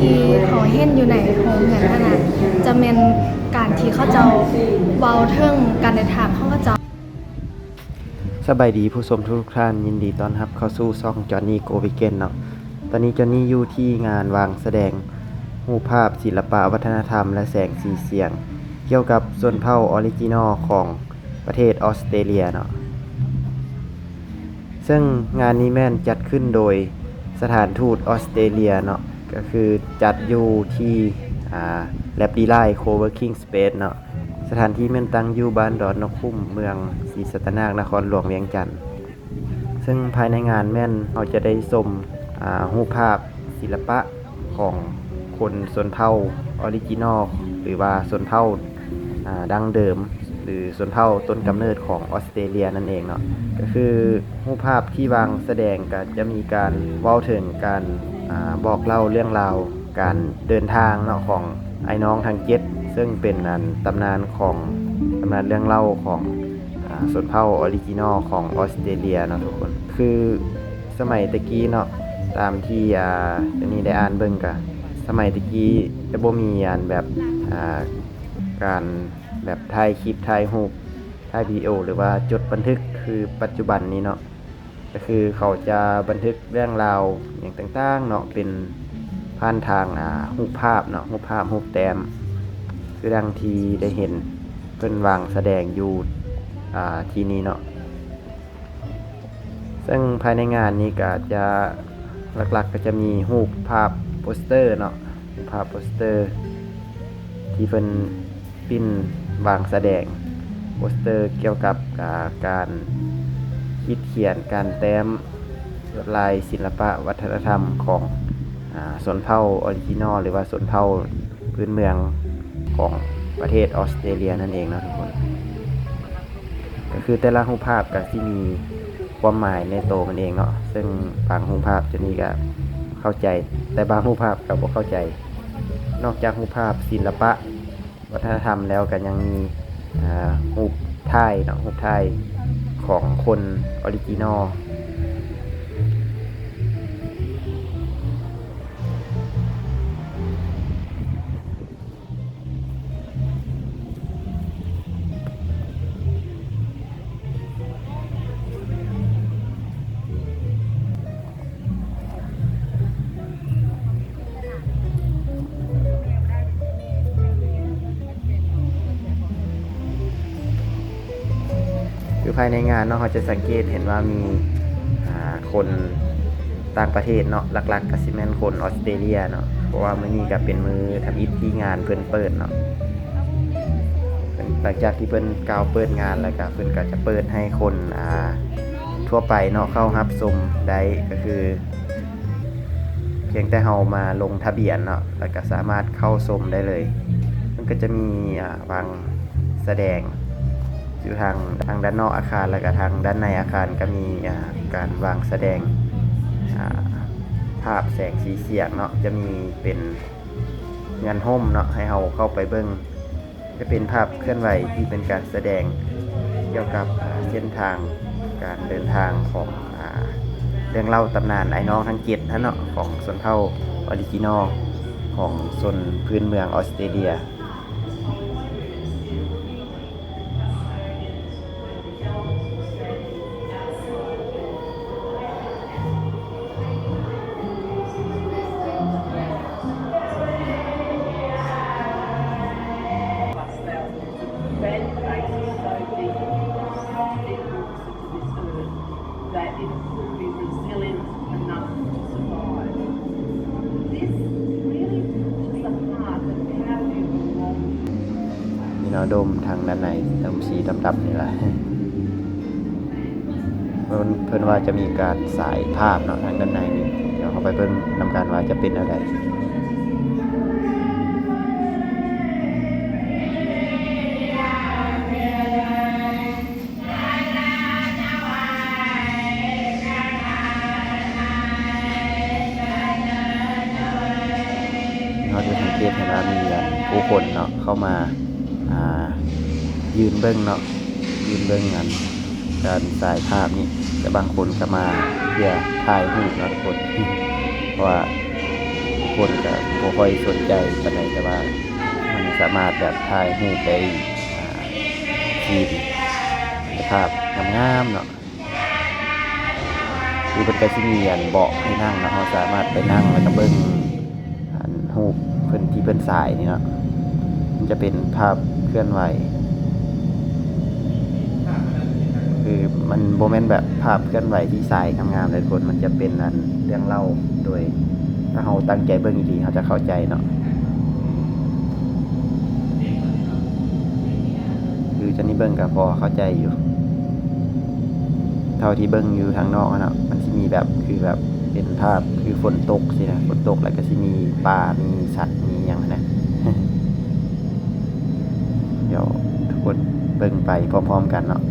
ที่เขาเห็นอยู่ในโรงเรียนนั่นน่ะจะเป็นการที่เขาจ้าเบาเรื่องการเดินทางเขาเจ้าสบายดีผู้ชมทุกท่านยินดีต้อนรับเข้าสู่ช่องจอห์นนี่โกวิเกนเนาะตอนนี้จอห์นนี่อยู่ที่งานวางแสดงรูปภาพศิลปะวัฒนธรรม และแสงสีเสียง เกี่ยวกับส่วนเผ่าออริจินอลของประเทศออสเตรเลียเนาะซึ่งงานนี้แม่นจัดขึ้นโดยสถานทูตออสเตรเลียเนาะ ก็คือจัดอยู่ที่อ่าแลบดีไลโคเวอร์คิงสเปซเนาะสถานที่แม่นตั้งอยู่บ้านดอนนกคุ้มเมืองศรีสัตนานครหลวงเวียงจันทน์ซึ่งภายในงานแม่นเราจะได้ชมอ่ารูปภาพศิลปะของคนชนเผ่าออริจินอลหรือว่าชนเผ่าดั้งเดิม หรือชนเผ่าต้นกำเนิดของออสเตรเลียนั่นเองเนาะก็คือรูปภาพที่วางแสดงก็จะมีการเว้าถึงการ บอกเล่าเรื่องราวการเดินทางเนาะของไอ้น้องทางเจ็ดซึ่งเป็นอันตำนานของตำนานเรื่องเล่าของอสนเผ่าออริจินอลของออสเตรเลียเนาะทุกคนคือสมัยตะกี้เนาะตามที่อ่าจะนี่ได้อ่านเบิ่งกะสมัยตะกี้จะบ่มีอันแบบอ่าการแบบถ่ายคลิปถ่ายรูปถ่ายวิดีโอหรือว่าจดบันทึกคือปัจจุบันนี้เนาะ ก็คือเขาจะบันทึกเรื่องราวอย่างต่างๆเนาะเป็นผ่านทางอ่ารูปภาพเนาะรูปภาพรูปแต้มคือดังที่ได้เห็นเพิ่นวางแสดงอยู่อ่าที่นี้เนาะซึ่งภายในงานนี้ก็จะหลักๆก็จะมีรูปภาพโปสเตอร์เนาะรูปภาพโปสเตอร์ ที่เพิ่นปิ้นวางแสดงโปสเตอร์เกี่ยวกับการ คิดเขียนการแต้มลวดลายศิลปะวัฒนธรรมของอ่าชนเผ่าออริจินอลหรือว่าชนเผ่าพื้นเมืองของประเทศออสเตรเลียนั่นเองนะทุกคน ก็คือแต่ละรูปภาพก็ที่มีความหมายในโตวมันเองเนาะซึ่งบางรูปภาพจะนี่ก็เข้าใจ แต่บางรูปภาพก็บ่เข้าใจ นอกจากรูปภาพศิลปะ วัฒนธรรมแล้วก็ยังมีรูปถ่ายเนาะรูปถ่าย ของคนออริจินอลายในงานเนาะเราจะสังเกตเห็นว่ามีคนต่างประเทศเนาะหลักๆก็สิแม่นคนออสเตรเลียเนาะเพราะว่ามื้อนี้ก็เป็นมือทำอิฐที่งานเพิ่นเปิดเนาะหลังจากที่เพิ่นกล่าวเปิดงานแล้วก็เพิ่นก็จะเปิดให้คนอ่าทั่วไปเนาะเข้ารับชมได้ก็คือเพียงแต่เฮามาลงทะเบียนเนาะแล้วก็สามารถเข้าชมได้เลย มันก็จะมีอ่าวางแสดง อยู่ทางทางด้านนอกอาคารแล้วก็ทางด้านในอาคารก็มีการวางแสดงภาพแสงสีเสียงเนาะจะมีเป็นงานห่มเนาะให้เราเข้าไปเบิ้งจะเป็นภาพเคลื่อนไหวที่เป็นการแสดงเกี่ยวกับเส้นทางการเดินทางของอเรื่องเล่าตำนานไอ้น้องทั้งเจ็ดนะเนาะของชนเผ่าออริจินอลของชนพื้นเมืองออสเตรเลียาะโดมทางด้านในดำสีดำๆนี่แหละเพิ่นเพิ่นว่าจะมีการสายภาพเนาะทางด้านในนี่เดี๋ยวเขาไปเบิ่งนำการว่าจะเป็นอะไรเราจะสังเกตเห็นว่ามีผู้คนเนาะเข้ามา ยืนเบิ่งเนาะยืนเบิ่งกันการสายภาพนี่แต่บางคนก็มาเพื่อถ่ายรูปนะคนเพราะว่าคนก็บ่ค่อยสนใจปานใดแต่ว่ามันสามารถแบบถ่ายรูปได้อ่าทีภาพงามๆเนาะคือเป็นกระสิมีอันเบาะให้นั่งแล้วเราสามารถไปนั่งแล้วก็เบิ้งอันหูปเพิ่นที่เพิ่นสายนี่เนาะมันจะเป็นภาพ เคลื่อนไหว คือมันโมเมนต์แบบภาพเคลื่อนไหวที่สายทำงานเลยคนมันจะเป็นอันเรื่องเล่าโดย ถ้าเราตั้งใจเบิ้งดีเราจะเข้าใจเนาะคือจะนี่เบิ้งกับพอเข้าใจอยู่ เท่าที่เบิ่งอยู่ทางนอกนะมันสิมีแบบคือแบบเป็นภาพคือฝนตกสินะฝนตกแล้วก็สิมีป่ามีสัตว์มีหยังนะ ดเบิ่งไปพร้อมๆกันเนาะ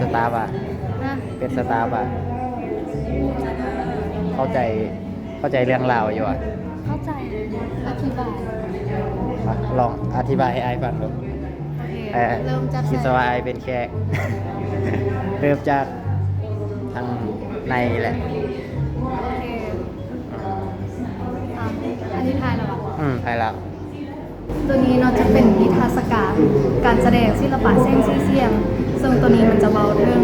สตาร์ป่ะ นะเป็นสตาร์ป่ะ เข้าใจ เข้าใจเรื่องราวอยู่อะเข้าใจอธิบายมาลองอธิบายให้ไอ้ฟังดูโอเคไอ้เริ่มจากคิดซะว่าไอ้เป็นแขกเริ่มจากทางในแหละ โอเคอะอันนี้ทายแล้วเหรอ อืมไปแล้ว ตัวนี้เนาะจะเป็นนิทรรศการการแสดงศิลปะแสงสีเสียง ซึ่งตัวนี้มันจะเบาเรื่อง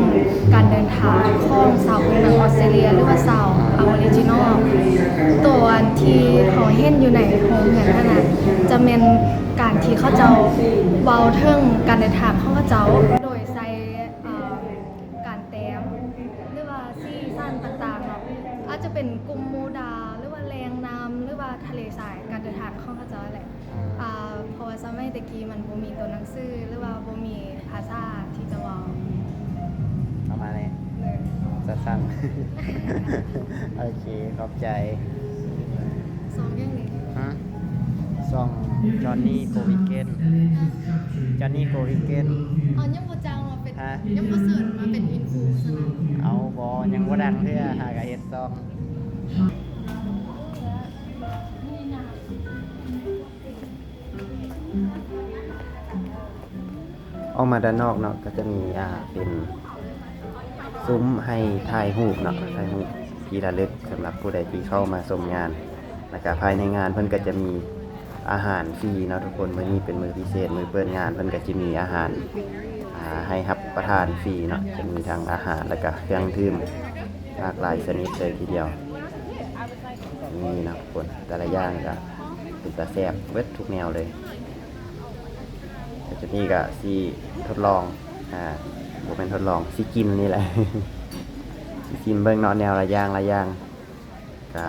การเดินทางของสาวคนเมืองออสเตรเลียหรือว่าสาวออริจินอลตัวที่เขาเห็นอยู่ในโฮมอย่างนั้นนะจะเป็นการที่เขาเจ้าเบาเทิงการเดินทางของเขาเจ้าโดยใช้การแต้มหรือว่าซีซั่นต่างๆเนาะอาจจะเป็นกลุ่มโมดาหรือว่าแรงน้ำหรือว่าทะเลทรายการเดินทางของเขาเจ้าแหละอ่าเพราะว่าสมัยตะกี้มันบ่มีตัวหนังสือหรือว่าบ่มี ภาษาที่จะเว้าประมาณนี้เลยสั้นๆ โอเค ขอบใจสองอย่างนี้ฮะซองจอห์นนี่โกวิเกนจอห์นนี่โกวิเกนเอายังบ่จ้างมาเป็นฮะยังบ่เสิร์ชมาเป็นอินฟูซะนะเอาบอยังว่าดังเพื่อหากะเฮ็ดซอง นี่นะ ออกมาด้านนอกเนาะก็จะมีอ่าเป็นซุ้มให้ถ่ายรูปเนาะถ่ายรูปที่ระลึกสำหรับผู้ใดที่เข้ามาชมงานนะครับภายในงานเพิ่นก็จะมีอาหารฟรีเนาะทุกคนมื้อนี้เป็นมื้อพิเศษมื้อเปิดงานเพิ่นก็จะมีอาหารอ่าให้รับประทานฟรีเนาะจะมีทั้งอาหารแล้วก็เครื่องดื่มหลากหลายชนิดเลยทีเดียวนี่นะทุกคนแต่ละอย่างก็เป็นตาแซ่บเวททุกแนวเลย จุดนี้ก็สิทดลอง อ่าบ่เป็นทดลองสิกินนี่แหละสิกินเบิ่งเนาะแนวละย่างละย่างก็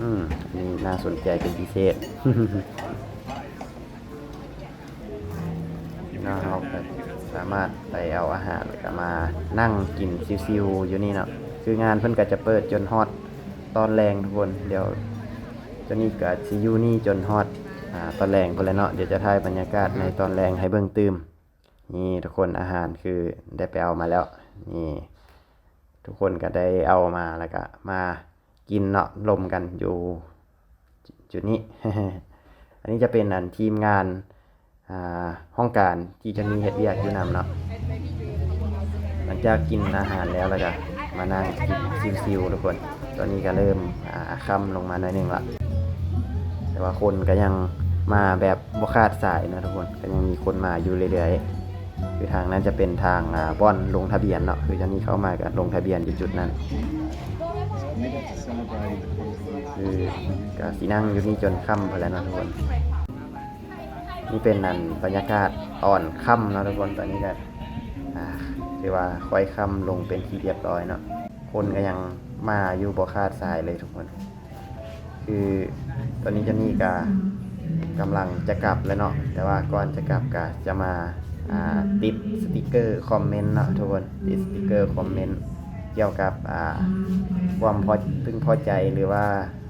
อืมนี่น่าสนใจเป็นพิเศษเนาะเราก็สามารถไปเอาอาหารแล้วก็มานั่งกินซิวๆอยู่นี่เนาะคืองานเพิ่นก็จะเปิดจนฮอดตอนแรงทุกคน เดี๋ยวเจานี่ก็สิยูนี่จนฮอด อ่าตอนแรงพุ่นแหละเนาะเดี๋ยวจะถ่ายบรรยากาศในตอนแรงให้เบิ่งตืมนี่ทุกคนอาหารคือได้ไปเอามาแล้วนี่ทุกคนก็ได้เอามาแล้วก็มากินเนาะลมกันอยู่จุดนี้ อันนี้จะเป็นอันทีมงานอ่าห้องการที่จะมีเฮ็ดเวียกอยู่นำเนาะหลังจากกินอาหารแล้วแล้วก็มานั่งกินซิวๆทุกคน ตอนนี้ก็เริ่มอ่าค่ำลงมาหน่อยหนึงละแต่ว่าคนก็ยัง มาแบบบ่ขาดสายนะทุกคนก็ยังมีคนมาอยู่เรื่อยๆคือทางนั้นจะเป็นทางอ่อนลงทะเบียนเนาะคือจานี่เข้ามาก็ลงทะเบียนอยู่จุดนั้นคือก็สีนั่งอยู่นี่จนค่ำไปแล้วนะทุกคนนี่เป็นนันบรรยากาศตอนค่ำนะทุกคนตอนนี้ก็อ่าถือว่าค่อยค่ำลงเป็นที่เรียบร้อยเนาะคนก็ยังมาอยู่บ่คาดสายเลยทุกคน คือตอนนี้เจานี่ก็ กำลังจะกลับแล้วเนาะแต่ว่าก่อนจะกลับก็จะมาติดสติกเกอร์คอมเมนต์เนาะทุกคนติดสติกเกอร์คอมเมนต์เกี่ยวกับความพอพึงพอใจหรือว่า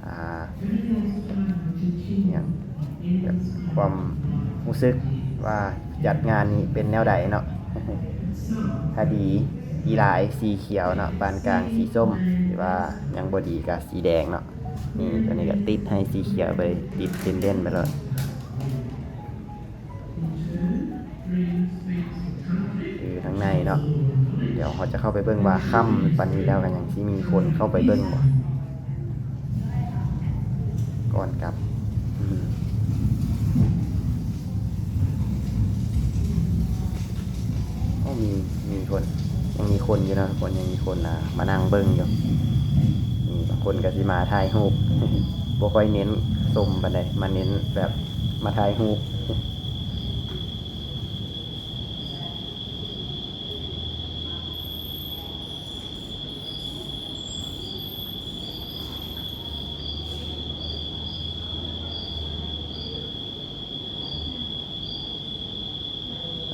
อย่าเนี่ยแบบความรู้สึกว่าจัดงานนี้เป็นแนวใดเนาะถ้าดีดีหลายสีเขียวเนาะปานกลางสีส้ม หรือว่ายังบดีกับสีแดงเนาะ นี่ตัวนี้ก็ติดให้สีเขียวไปติดเล่นๆไปเลยคือข้างในเนาะเดี๋ยวเขาจะเข้าไปเบิ้งว่าค่ำปันนี้แล้วกันยังที่มีคนเข้าไปเบิ้งบ่ก่อนกลับอืมโอ้มีมีคนยังมีคนอยู่นะคนยังมีคนอะมานั่งเบิ้งอยู่ คนก็สิมาถ่ายรูปบ่ค่อยเน้นสมปานใดมาเน้นแบบมาถ่ายรูป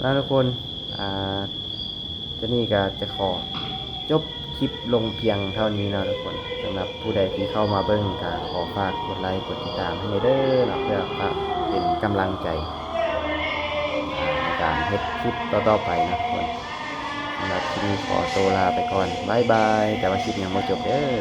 แล้วทุกคน อ่าเจนี่ก็จะขอจบ คลิปลงเพียงเท่านี้นะทุกคนสำหรับผู้ใดที่เข้ามาเบิ้งก็ขอฝากกดไลค์กดติดตามให้เด้อเนะเพื่อเป็นกำลังใจในการเฮ็ดคลิปต่อๆไปนะทุกคนสำหรับคลิปนี้ขอตัวลาไปก่อนบายบายแต่ว่าคลิปยังไม่จบเด้อ